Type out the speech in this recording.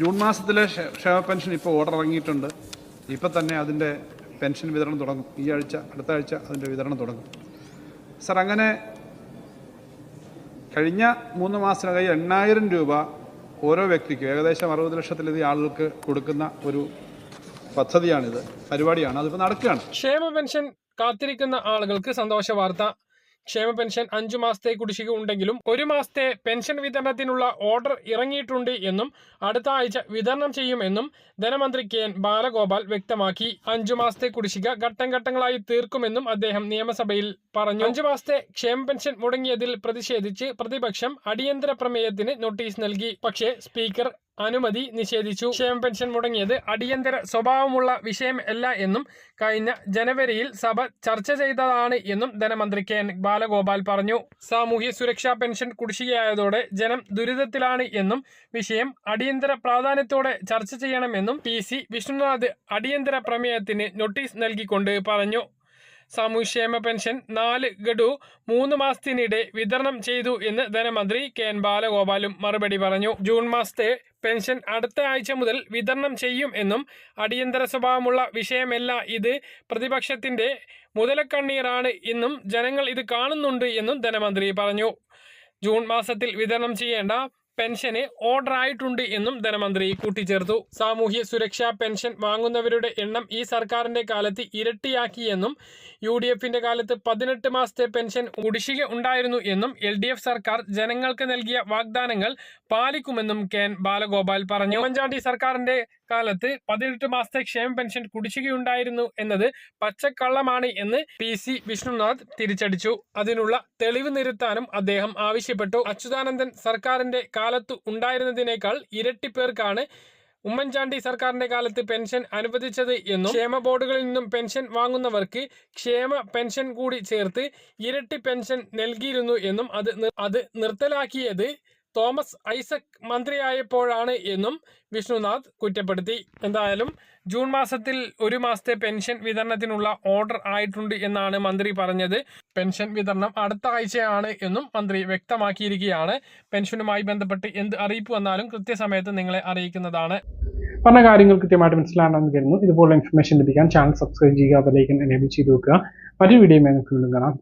June മാസത്തിലെ ക്ഷേമ pension ഇപ്പോൾ ഓർഡർ ഇറങ്ങിയിട്ടുണ്ട്. ഇപ്പോൾ തന്നെ അതിന്റെ പെൻഷൻ വിതരണം തുടങ്ങും. ഈ ആഴ്ച അടുത്ത ആഴ്ച അതിന്റെ വിതരണം തുടങ്ങും. സർ അങ്ങനെ കഴിഞ്ഞ മൂന്ന് മാസത്തിനകം എണ്ണായിരം രൂപ ഓരോ വ്യക്തിക്കും ഏകദേശം അറുപത് ലക്ഷത്തിലധികം ആളുകൾക്ക് കൊടുക്കുന്ന ഒരു പദ്ധതിയാണിത് പരിപാടിയാണ്. അതിപ്പോൾ നടക്കുകയാണ്. ക്ഷേമ പെൻഷൻ കാത്തിരിക്കുന്ന ആളുകൾക്ക് സന്തോഷ വാർത്ത. ക്ഷേമ പെൻഷൻ അഞ്ചു മാസത്തെ കുടിശ്ശിക ഉണ്ടെങ്കിലും ഒരു മാസത്തെ പെൻഷൻ വിതരണത്തിനുള്ള ഓർഡർ ഇറങ്ങിയിട്ടുണ്ട് എന്നും അടുത്ത ആഴ്ച വിതരണം ചെയ്യുമെന്നും ധനമന്ത്രി കെ എൻ ബാലഗോപാൽ വ്യക്തമാക്കി. അഞ്ചു മാസത്തെ കുടിശ്ശിക ഘട്ടം ഘട്ടങ്ങളായി തീർക്കുമെന്നും അദ്ദേഹം നിയമസഭയിൽ പറഞ്ഞു. അഞ്ചു മാസത്തെ ക്ഷേമ പെൻഷൻ മുടങ്ങിയതിൽ പ്രതിഷേധിച്ച് പ്രതിപക്ഷം അടിയന്തര പ്രമേയത്തിന് നോട്ടീസ് നൽകി. പക്ഷേ സ്പീക്കർ അനുമതി നിഷേധിച്ചു. ക്ഷേമ പെൻഷൻ മുടങ്ങിയത് അടിയന്തര സ്വഭാവമുള്ള വിഷയം അല്ല എന്നും കഴിഞ്ഞ ജനുവരിയിൽ സഭ ചർച്ച ചെയ്തതാണ് എന്നും ധനമന്ത്രി കെ എൻ ബാലഗോപാൽ പറഞ്ഞു. സാമൂഹ്യ സുരക്ഷാ പെൻഷൻ കുടിശ്ശികയായതോടെ ജനം ദുരിതത്തിലാണ് എന്നും വിഷയം അടിയന്തര പ്രാധാന്യത്തോടെ ചർച്ച ചെയ്യണമെന്നും പി സി വിഷ്ണുനാഥ് അടിയന്തര പ്രമേയത്തിന് നോട്ടീസ് നൽകിക്കൊണ്ട് പറഞ്ഞു. സാമൂഹ്യക്ഷേമ പെൻഷൻ നാല് ഗഡു മൂന്ന് മാസത്തിനിടെ വിതരണം ചെയ്തു എന്ന് ധനമന്ത്രി കെ എൻ ബാലഗോപാലും മറുപടി പറഞ്ഞു. ജൂൺ മാസത്തെ പെൻഷൻ അടുത്ത ആഴ്ച മുതൽ വിതരണം ചെയ്യും എന്നും അടിയന്തര സ്വഭാവമുള്ള വിഷയമല്ല ഇത്. പ്രതിപക്ഷത്തിന്റെ മുതലക്കണ്ണീറാണ് എന്നും ജനങ്ങൾ ഇത് കാണുന്നുണ്ട് എന്നും ധനമന്ത്രി പറഞ്ഞു. ജൂൺ മാസത്തിൽ വിതരണം ചെയ്യേണ്ട പെൻഷന് ഓർഡർ ആയിട്ടുണ്ട് എന്നും ധനമന്ത്രി കൂട്ടിച്ചേർത്തു. സാമൂഹ്യ സുരക്ഷാ പെൻഷൻ വാങ്ങുന്നവരുടെ എണ്ണം ഈ സർക്കാരിന്റെ കാലത്ത് ഇരട്ടിയാക്കിയെന്നും യു ഡി എഫിന്റെ കാലത്ത് പതിനെട്ട് മാസത്തെ പെൻഷൻ കുടിശ്ശിക ഉണ്ടായിരുന്നു എന്നും എൽ ഡി എഫ് സർക്കാർ ജനങ്ങൾക്ക് നൽകിയ വാഗ്ദാനങ്ങൾ പാലിക്കുമെന്നും കെ എൻ ബാലഗോപാൽ പറഞ്ഞു. ഉമ്മൻചാണ്ടി സർക്കാരിന്റെ കാലത്ത് പതിനെട്ട് മാസത്തെ ക്ഷേമ പെൻഷൻ കുടിശ്ശികയുണ്ടായിരുന്നു എന്നത് പച്ചക്കള്ളമാണ് എന്ന് പി സി വിഷ്ണുനാഥ് തിരിച്ചടിച്ചു. അതിനുള്ള തെളിവ് നിരത്താനും അദ്ദേഹം ആവശ്യപ്പെട്ടു. അച്യുതാനന്ദൻ സർക്കാരിന്റെ കാലത്ത് ഉണ്ടായിരുന്നതിനേക്കാൾ ഇരട്ടി പേർക്കാണ് ഉമ്മൻചാണ്ടി സർക്കാരിന്റെ കാലത്ത് പെൻഷൻ അനുവദിച്ചത് എന്നും ക്ഷേമ ബോർഡുകളിൽ നിന്നും പെൻഷൻ വാങ്ങുന്നവർക്ക് ക്ഷേമ പെൻഷൻ കൂടി ചേർത്ത് ഇരട്ടി പെൻഷൻ നൽകിയിരുന്നു എന്നും അത് അത് നിർത്തലാക്കിയത് തോമസ് ഐസക് മന്ത്രിയായപ്പോഴാണ് എന്നും വിഷ്ണുനാഥ് കുറ്റപ്പെടുത്തി. എന്തായാലും ജൂൺ മാസത്തിൽ ഒരു മാസത്തെ പെൻഷൻ വിതരണത്തിനുള്ള ഓർഡർ ആയിട്ടുണ്ട് എന്നാണ് മന്ത്രി പറഞ്ഞത്. പെൻഷൻ വിതരണം അടുത്ത ആഴ്ചയാണ് എന്നും മന്ത്രി വ്യക്തമാക്കിയിരിക്കുകയാണ്. പെൻഷനുമായി ബന്ധപ്പെട്ട് എന്ത് അറിയിപ്പ് വന്നാലും കൃത്യസമയത്ത് നിങ്ങളെ അറിയിക്കുന്നതാണ്. പറഞ്ഞ കാര്യങ്ങൾ കൃത്യമായിട്ട് മനസ്സിലാണെന്ന് കരുതുന്നു. ഇതുപോലെ ഇൻഫർമേഷൻ ലഭിക്കാൻ ചാനൽ സബ്സ്ക്രൈബ് ചെയ്യുക അതിലേക്ക് എനേബിൾ ചെയ്ത് വെക്കുക. മറ്റൊരു വീഡിയോ കാണാം.